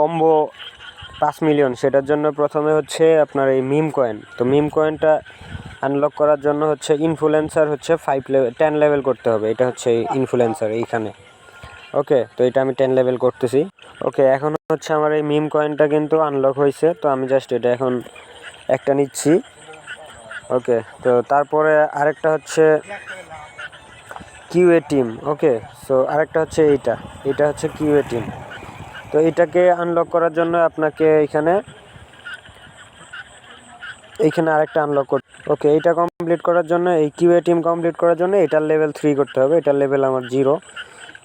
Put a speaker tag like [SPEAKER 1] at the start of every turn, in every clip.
[SPEAKER 1] Combo পাঁচ million সেটার জন্য প্রথমে হচ্ছে আপনার এই মিম কয়েন তো মিম কয়েনটা আনলক করার জন্য হচ্ছে ইনফ্লুয়েন্সার হচ্ছে ফাইভ লেভেল টেন লেভেল করতে হবে। এটা হচ্ছে এই ইনফ্লুয়েন্সার এইখানে। ওকে? তো এটা আমি টেন লেভেল করতেছি। ওকে, এখন হচ্ছে আমার এই মিম কয়েনটা কিন্তু আনলক হয়েছে। তো আমি জাস্ট এটা এখন একটা নিচ্ছি। ওকে, তো তারপরে আরেকটা হচ্ছে কিউএ টিম ওকে সো আরেকটা হচ্ছে এইটা। এটা হচ্ছে কিউএ টিম তো এটাকে আনলক করার জন্য আপনাকে এখানে এইখানে আরেকটা আনলক করতে ওকে এটা কমপ্লিট করার জন্য, এই কিউএ টিম কমপ্লিট করার জন্য এটার লেভেল থ্রি করতে হবে, এটার লেভেল আমার জিরো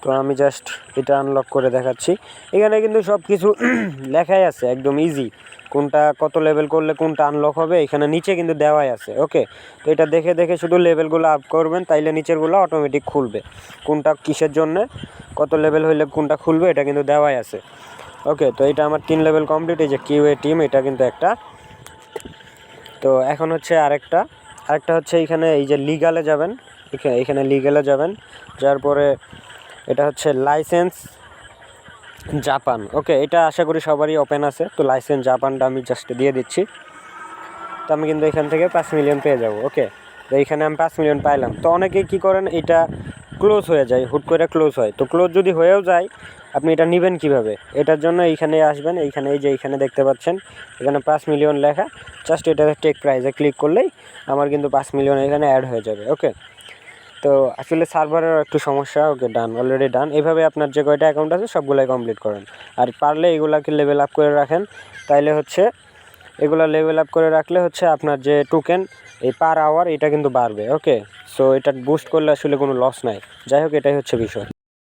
[SPEAKER 1] তো আমি জাস্ট এটা আনলক করে দেখাচ্ছি। এখানে কিন্তু সব কিছু লেখাই আছে, একদম ইজি কোনটা কত লেভেল করলে কোনটা আনলক হবে, এখানে নিচে কিন্তু দেওয়াই আছে ওকে তো এটা দেখে দেখে শুধু লেভেলগুলো আপ করবেন, তাইলে নিচেরগুলো অটোমেটিক খুলবে। কোনটা কিসের জন্য, কত লেভেল হইলে কোনটা খুলবে, এটা কিন্তু দেওয়াই আছে। ওকে তো এটা আমার তিন লেভেল কমপ্লিট এই যে কিউ এ টিম এটা কিন্তু একটা। তো এখন হচ্ছে আরেকটা। আরেকটা হচ্ছে এইখানে এই যে লিগালে যাবেন। এখা- এখানে লিগালে যাবেন। যার পরে এটা হচ্ছে লাইসেন্স জাপান। ওকে, এটা আশা করি সবারই ওপেন আছে। তো লাইসেন্স জাপানটা আমি জাস্ট দিয়ে দিচ্ছি। তো আমি কিন্তু এখান থেকে পাঁচ মিলিয়ন পেয়ে যাব। ওকে, তো এইখানে আমি পাঁচ মিলিয়ন পাইলাম। তো অনেকেই কী করেন, এটা ক্লোজ হয়ে যায়, হুট করে ক্লোজ হয়। তো ক্লোজ যদি হয়েও যায়, আপনি এটা নেবেন কীভাবে? এটার জন্য এইখানে আসবেন, এইখানে এই যে এইখানে দেখতে পাচ্ছেন, এখানে পাঁচ মিলিয়ন লেখা। জাস্ট এটা টেক প্রাইজে ক্লিক করলেই আমার কিন্তু পাঁচ মিলিয়ন এখানে অ্যাড হয়ে যাবে। ওকে তো আসলে সার্ভারের একটু সমস্যা, ওকে ডান অলরেডি ডান এভাবে আপনার যে কয়টা অ্যাকাউন্ট আছে সবগুলাই কমপ্লিট করেন। আর পারলে এগুলাকে লেভেল আপ করে রাখেন? তাইলে হচ্ছে, এগুলো লেভেল আপ করে রাখলে হচ্ছে আপনার যে টোকেন এই পার আওয়ার এটা কিন্তু বাড়বে ওকে সো এটা বুস্ট করলে আসলে কোনো লস নাই। যাই হোক, এটাই হচ্ছে বিষয়।